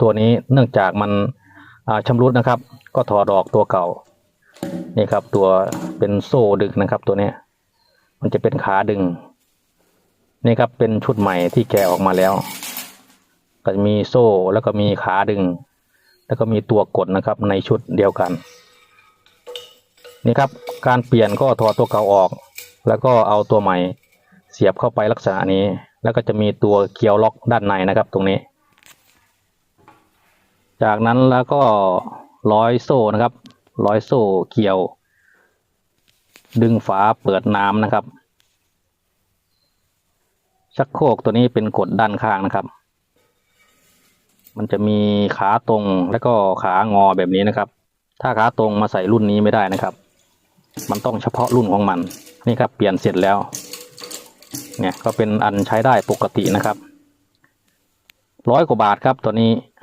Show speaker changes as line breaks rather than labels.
ตัวนี้เนื่องจากมันอ่าชำรุดนะครับ ก็ถอดออกตัวเก่า นี่ครับตัวเป็นโซ่ดึงนะครับ ตัวนี้มันจะเป็นขาดึง นี่ครับเป็นชุดใหม่ที่แกะออกมาแล้ว ก็จะมีโซ่แล้วก็มีขาดึง แล้วก็มีตัวกดนะครับในชุดเดียวกัน นี่ครับการเปลี่ยนก็ถอดตัวเก่าออก แล้วก็เอาตัวใหม่เสียบเข้าไปลักษณะนี้ แล้วก็จะมีตัวเกียวล็อกด้านในนะครับ ตรงนี้ จากนั้นแล้วก็ร้อยโซ่นะครับ ร้อยโซ่เกี่ยว ดึงฝาเปิดน้ำนะครับ ชักโครกตัวนี้เป็นกดด้านข้างนะครับ มันจะมีขาตรงแล้วก็ขางอแบบนี้นะครับ ถ้าขาตรงมาใส่รุ่นนี้ไม่ได้นะครับ มันต้องเฉพาะรุ่นของมัน นี่ครับเปลี่ยนเสร็จแล้ว เนี่ยก็เป็นอันใช้ได้ปกตินะครับร้อยกว่าบาทครับตัวนี้